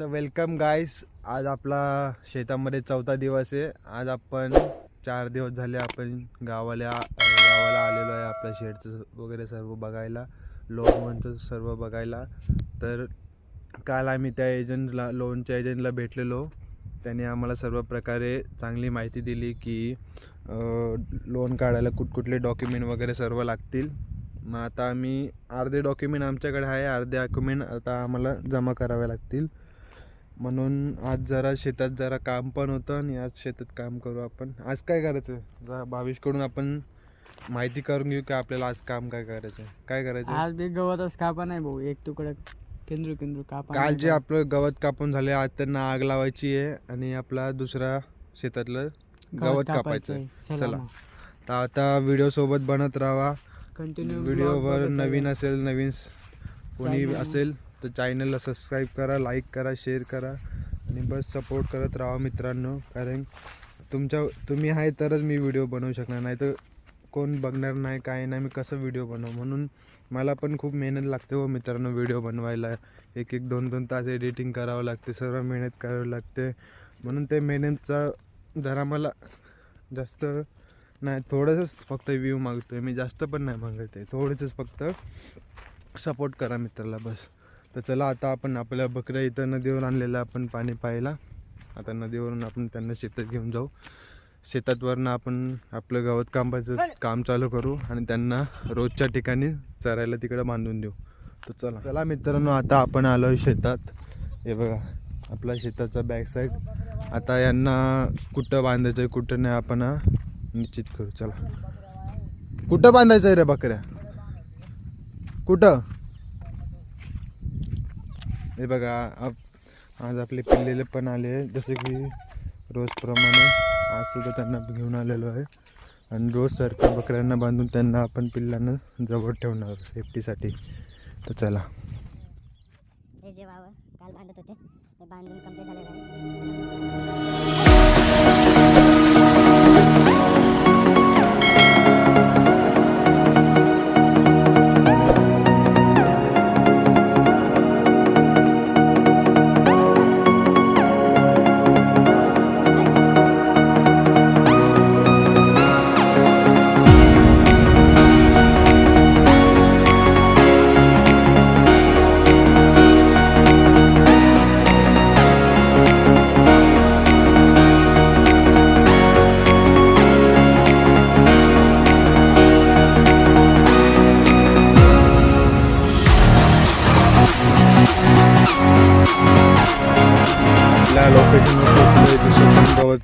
तर वेलकम गाईस आज आपला शेतामध्ये चौथा दिवस आहे. आज आपण चार दिवस झाले आपण गावाला गावाला आलेलो आहे आपल्या शेडचं वगैरे सर्व बघायला. लोनवनचं सर्व बघायला. तर काल आम्ही त्या एजंटला लोनच्या एजंटला भेटलेलो. त्याने आम्हाला सर्व प्रकारे चांगली माहिती दिली की लोन काढायला कुठकुठले डॉक्युमेंट वगैरे सर्व लागतील. मग आता आम्ही अर्धे डॉक्युमेंट आमच्याकडे आहे अर्धे डॉक्युमेंट आता आम्हाला जमा करावे लागतील. म्हणून आज जरा शेतात जरा काम पण होतं आणि आज शेतात काम करू आपण आज काय करायचं जरा भावेशकडून आपण माहिती करून घेऊ की आपल्याला आज काम काय करायचं आहे काय करायचं आहे? आज बी गवतच कापा नाही भाऊ एक तुकडं केंद्र केंद्र कापा काल जे. आपलं गवत कापून झाले आज त्यांना आग लावायची आहे आणि आपला दुसरा शेतातलं गवत कापायचं आहे. चला. तर आता व्हिडिओ सोबत बनत राहा कंटिन्यू व्हिडिओवर नवीन असेल नवीन स- कोणी. असेल तर चॅनलला सबस्क्राईब करा लाईक करा शेअर करा आणि बस सपोर्ट करत राहा मित्रांनो. कारण तुमच्या तुम्ही आहे तरच मी व्हिडिओ बनवू शकणार. नाही तर कोण बघणार नाही काय नाही मी कसं व्हिडिओ बनवू? म्हणून मला पण खूप मेहनत लागते हो मित्रांनो व्हिडिओ बनवायला. एक एक दोन दोन तास एडिटिंग करावं लागते सर्व मेहनत करावी लागते. म्हणून ते मेहनतचा जरा मला जास्त नाही थोडंसंच फक्त व्ह्यू आहे मी जास्त पण नाही मागत आहे. थोडंसंच फक्त सपोर्ट करा मित्राला बस. तर चला आता आपण आपल्या बकऱ्या इथं नदीवर आणलेलं आपण पाणी प्यायला आता नदीवरून आपण त्यांना शेतात घेऊन जाऊ. शेतातवरनं आपण आपलं गवत कांबाचं काम चालू करू आणि त्यांना रोजच्या ठिकाणी चरायला तिकडं बांधून देऊ. तर चला. चला मित्रांनो आता आपण आलो शेतात. हे बघा आपल्या शेताचा बॅक साईड आता यांना कुठं बांधायचं आहे कुठं नाही आपण निश्चित करू. चला. कुठं बांधायचं आहे रे बकऱ्या? कुठं? हे बघा आप- आज आपले पिल्लेले पण आले जसे की रोजप्रमाणे आज सुद्धा त्यांना घेऊन आलेलो आहे. आणि रोज सारख्या बकऱ्यांना बांधून त्यांना आपण पिल्लांना जवळ ठेवणार सेफ्टीसाठी तर चला. हे जे वावर काल बांधत होते हे बांधून कंप्लीट झालेलं आहे.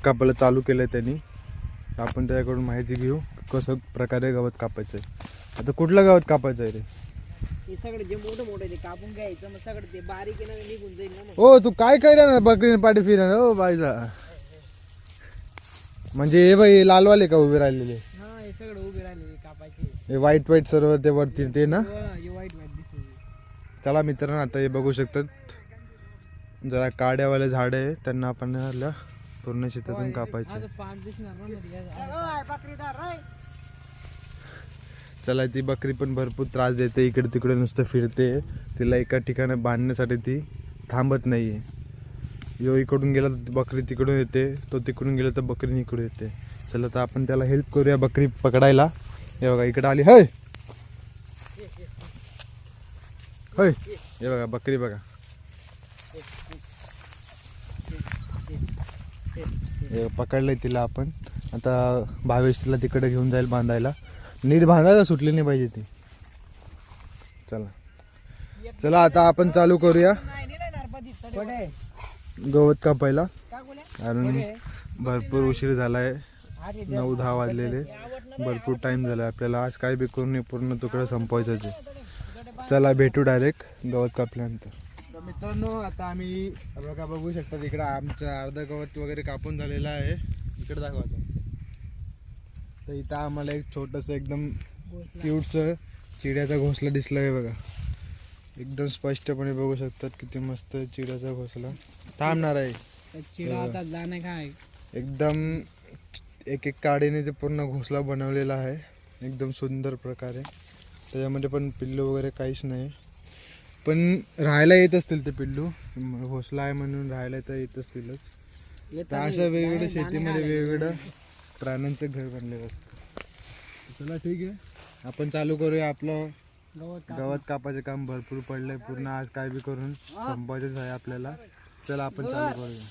कापायला चालू केलं आहे त्यांनी आपण त्याच्याकडून माहिती घेऊ कसं प्रकारे गवत कापायचं आहे आता कुठलं गवत कापायचं आहे रे? हे सगळं जे मोठं मोठं ते कापून घ्यायचं मग सगळं ते बारीक आहे ना ते निघून जाईल ना मग. हो तू काय करा ना बकरीने पाठी फिरा हो बाईचा. म्हणजे हे बाई लालवाले का उभे राहिलेले? हा हे सगळं उभे राहिलेले कापायचे. हे वाईट वाईट सर्व ते वरती ते ना? हो, हे वाईट वाईट दिसते चला मित्रांनो आता हे बघू शकतात. जरा काड्यावाले झाड आहे त्यांना आपण ह्याला पूर्ण शेतातून कापायचे. चला ती बकरी पण भरपूर त्रास देते. इकडे तिकडे नुसतं फिरते. तिला एका ठिकाणी बांधण्यासाठी ती थांबत नाही आहे यो इकडून गेला तर बकरी तिकडून येते. तो तिकडून गेला तर बकरी इकडून येते. चला तर आपण त्याला हेल्प करूया बकरी पकडायला. हे बघा इकडे आली. हय! होय! हे बघा बकरी बघा. पकडलं पकडलंय तिला आपण. आता भावेश तिला तिकडे घेऊन जाईल बांधायला. नीट बांधायला सुटली नाही पाहिजे ती. चला. चला आता आपण चालू करूया. गवत कापायला. कारण भरपूर उशीर झालाय. नऊ दहा वाजलेले. भरपूर टाइम झाला आपल्याला. आज काय बी करून पूर्ण तुकडं संपवायचं चला भेटू डायरेक्ट गवत कापल्यानंतर. मित्रांनो आता आम्ही बघा बघू शकता इकडं आमचं अर्ध गवत वगैरे कापून झालेलं आहे. इकडे दाखवा. तर इथं आम्हाला एक छोटंसं एकदम क्यूटचं चिड्याचा घोसला दिसला आहे बघा. एकदम स्पष्टपणे बघू शकतात किती मस्त चिड्याचा घोसला. थांबणार आहे. चिडा आता जाणे काय? एकदम एक एक काडीने ते पूर्ण घोसला बनवलेला आहे. एकदम सुंदर प्रकारे. त्याच्यामध्ये पण पिल्लू वगैरे काहीच नाही. पण राहायला येत असतील ते पिल्लू. घोसला आहे म्हणून राहायला तर येत असतीलच. तर अशा वेगवेगळ्या शेतीमध्ये वेगवेगळं प्राण्यांचं घर बनलेलं असतं. चला ठीक आहे. आपण चालू करूया आपलं गवत कापायचं काम. भरपूर पडलंय. पूर्ण आज काय बी करून संपायचंच आहे आपल्याला. चला आपण चालू करूया.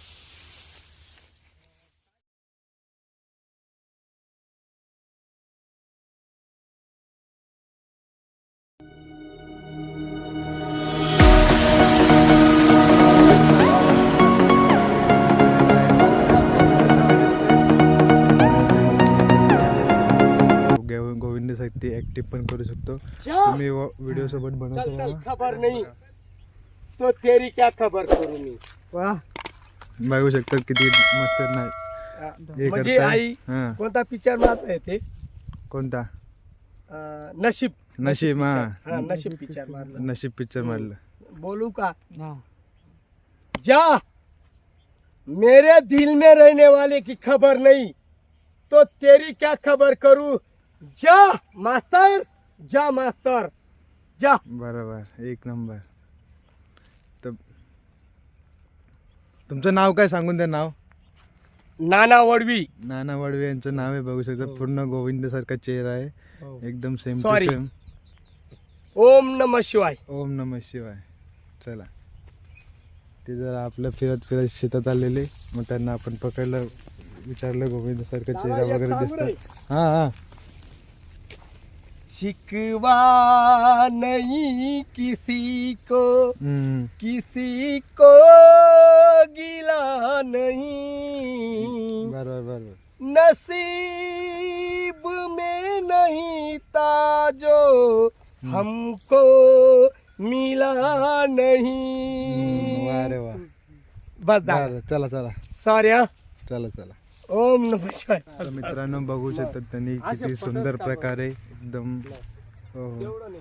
पण करू शकतो तुम्ही व्हिडिओ सोबत बनवतो राहा. खबर नहीं। तो तेरी क्या खबर करू मी बघू शकतात किती मस्त नाही हे म्हणजे करताय. आई हा। कोणता पिक्चर मारत आहे ते कोणता अं, नशीब। नशीब हा। हा नशीब पिक्चर मारलं नशीब पिक्चर मारलं बोलू का? जा। मेरे दिल में रहने वाले की खबर नहीं। तो तेरी क्या खबर करू? जा मास्टर जा मास्टर जा बरोबर एक नंबर. तर तुमचं नाव काय सांगून द्या नाव? नाना वडवी. नाना वडवे यांचं नाव आहे बघू शकता. पूर्ण गोविंद सारखा चेहरा आहे. एकदम सेम Sorry. सेम ओम नम शिवाय. ओम नम शिवाय. चला. ते जरा आपलं फिरत फिरत शेतात आलेले मग त्यांना आपण पकडलं विचारलं गोविंद सारखा चेहरा वगैरे. दिसतात हा हा. शिकवा नहीं किसी को. किसी को गिला नहीं। बरोबर बरोबर। नसीब में नहीं था जो हमको मिला नहीं। वा रे वा बस बरं, चला चला। सॉरी हा। चला चला। ओम नमः शिवाय। तर मित्रांनो बघू शकतात त्यांनी किती सुंदर प्रकारे एकदम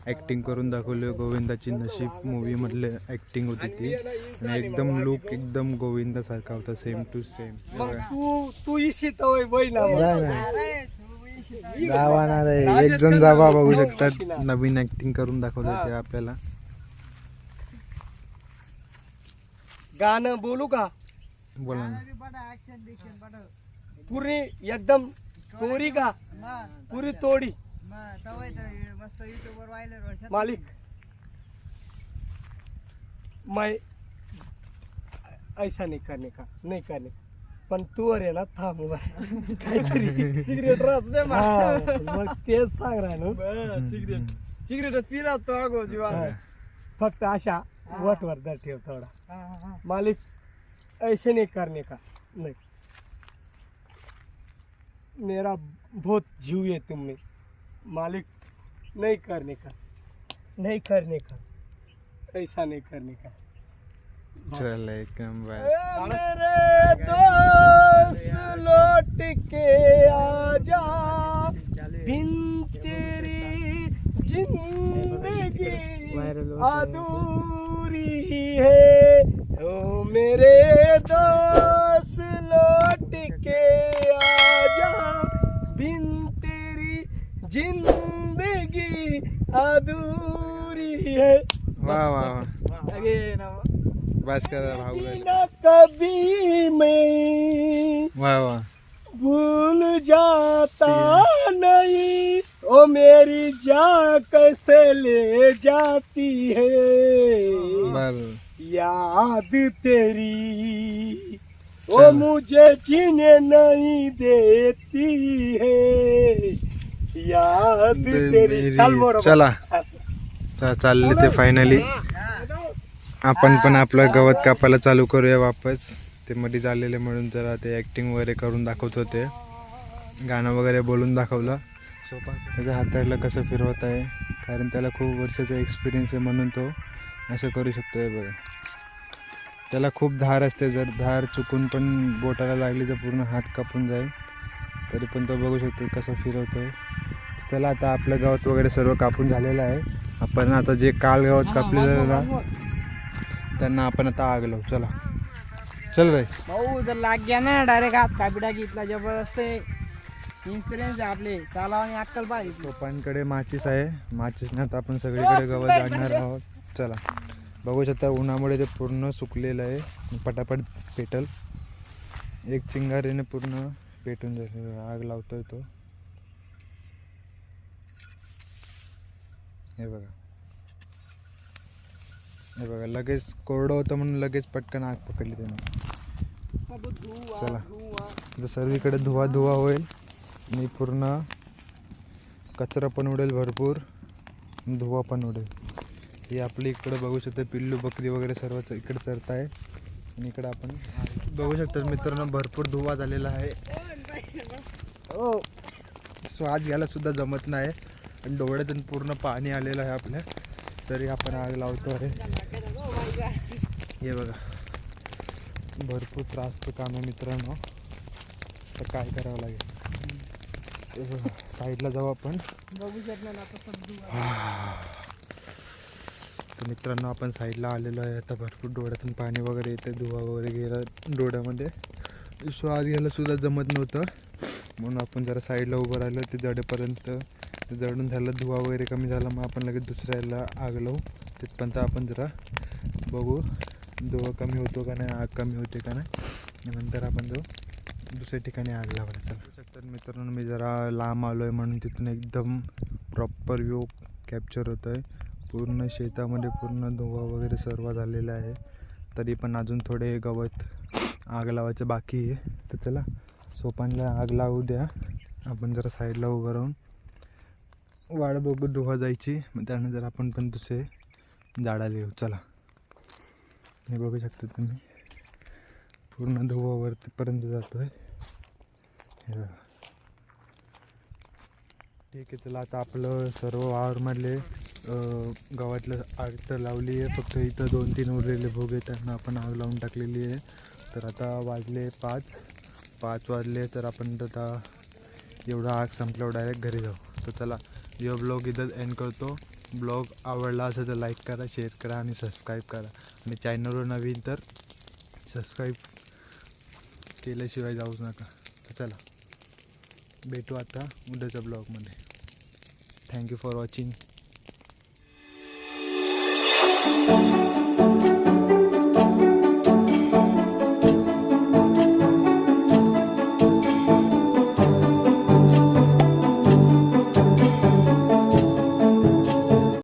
ऍक्टिंग करून दाखवली गोविंदाची नशीब मूवी मधले ऍक्टिंग होती ती. आणि एकदम लुक एकदम गोविंदा सारखा होता सेम टू सेम तू तू इशित आहे एक जण जावा बघू शकतात. नवीन ऍक्टिंग करून दाखवलं ते आपल्याला. गाणं बोलू का? बोला ना. पुरी एकदम तोरी का? पुरी तोडी. मालिक. मैं ऐसा नहीं करने का नहीं करने पण तू अरे ना थांब उभा. काहीतरी सिगरेट हा, मग तेच सांग सिगरेट. सिगरेटच पिरा तो अगो जीवा फक्त अशा वटवर दर ठेव थोडा मालिक ऐसे नहीं करने का. नहीं. मेरा बहुत जीव है तुम में मालिक नहीं करने का नहीं करने का ऐसा नहीं करने का चल मेरे दोस्त लौट के आजा बिन तेरी ज़िंदगी अधूरी है ओ मेरे दोस्त लौट के आजा बिन तेरी ज़िंदगी अधूरी है वा वा बस करा कभी मैं वा वा भूल जाता नहीं। ओ मेरी जा कैसे ले जाती है। याद तेरी। ओ मुझे जीने नहीं देती है। याद तेरी। चल चला। चा- चालले ते फायनली आपण पण आपलं गवत कापायला चालू करूया वापस. ते मध्ये चाललेले म्हणून जरा ते ऍक्टिंग वगैरे करून दाखवत होते. गाणं वगैरे बोलून दाखवलं. त्याच्या हाताला कसं फिरवत आहे कारण त्याला खूप वर्षाचा एक्सपिरियन्स आहे म्हणून तो असं करू शकतो हे बघा. त्याला खूप धार असते जर धार चुकून पण बोटाला लागली तर पूर्ण हात कापून जाईल. तरी पण तो बघू शकतो कसं फिरवतोय. चला आता आपलं गवत वगैरे सर्व कापून झालेलं आहे. आपण आता जे काल गवत कापलेलं त्यांना आपण आता आग लावू चला. चल रे. भाऊ जर लाग गया ना डायरेक्ट हात कापिटा घेतला जबरदस्त इन्स्पिरियन्स आहे आपले. चालावणी अक्कल पाहिजे सोपांकडे माचीस आहे. माचीसने आता आपण सगळीकडे गवत जाणणार आहोत. चला. बघू शकता उन्हामुळे ते पूर्ण सुकलेलं आहे. आणि पटापट पेटल. एक चिंगारीने पूर्ण पेटून जाईल. आग लावतोय तो. हे बघा. हे बघा लगेच कोरडं होतं म्हणून लगेच पटकन आग पकडली त्याने. चला. तर सर्वीकडे धुवा धुवा होईल. आणि पूर्ण कचरा पण उडेल भरपूर. धुवा पण उडेल. हे आपली इकडं बघू शकते पिल्लू बकरी वगैरे सर्व इकडे चरत आहे आणि इकडं आपण बघू शकता मित्रांनो भरपूर धुवा झालेला आहे. ओ श्वास घ्यायला सुद्धा जमत नाही. आणि डोळ्यातून पूर्ण पाणी आलेलं आहे आपल्या. तरी आपण आग लावतो आहे हे बघा. भरपूर त्रासचं काम आहे मित्रांनो. तर काय करावं लागेल? बघा, साईडला जाऊ आपण. तर मित्रांनो आपण साईडला आलेलो आहे. आता भरपूर डोळ्यातून पाणी वगैरे येते धुवा वगैरे गेला डोळ्यामध्ये. श्वास घ्यायला सुद्धा जमत नव्हतं. म्हणून आपण जरा साईडला उभं राहिलो. ते जडेपर्यंत ते जळून झालं धुवा वगैरे कमी झाला मग आपण लगेच दुसऱ्याला आग लावू तिथपर्यंत आपण जरा बघू धुवा कमी होतो का नाही आग कमी होते का नाही. नंतर आपण जाऊ दुसऱ्या ठिकाणी आग लावायला चला. शकतात मित्रांनो मी जरा लांब आलो आहे म्हणून तिथून एकदम प्रॉपर व्यू कॅप्चर होतो आहे पूर्ण शेतामध्ये पूर्ण धुवा वगैरे सर्व झालेला आहे. तरी पण अजून थोडे गवत आग लावायचं बाकी आहे. तर चला सोपानला आग लावू द्या. आपण जरा साईडला उभं राहून वाढ बघू धुवा जायची. मग त्यानंतर आपण पण दुसरे झाडाला येऊ चला. हे बघू शकता तुम्ही. पूर्ण धुवावरतीपर्यंत जातो आहे हे बघा. ठीक आहे चला. आता आपलं सर्व वावरमधले गावातलं आग तर लावली आहे. फक्त इथं दोन तीन उरलेले भोग आहे त्यांना आपण आग लावून टाकलेली आहे. तर आता वाजले पाच. पाच वाजले तर आपण आता एवढा आग संपल्यावर डायरेक्ट घरी जाऊ. तर चला. यो ब्लॉग इथं एंड करतो. ब्लॉग आवडला असेल तर लाईक करा शेअर करा आणि सबस्क्राईब करा. आणि चॅनलवर नवीन तर सबस्क्राईब केल्याशिवाय जाऊच नका. तर चला भेटू आता उद्याच्या ब्लॉगमध्ये. Thank you for watching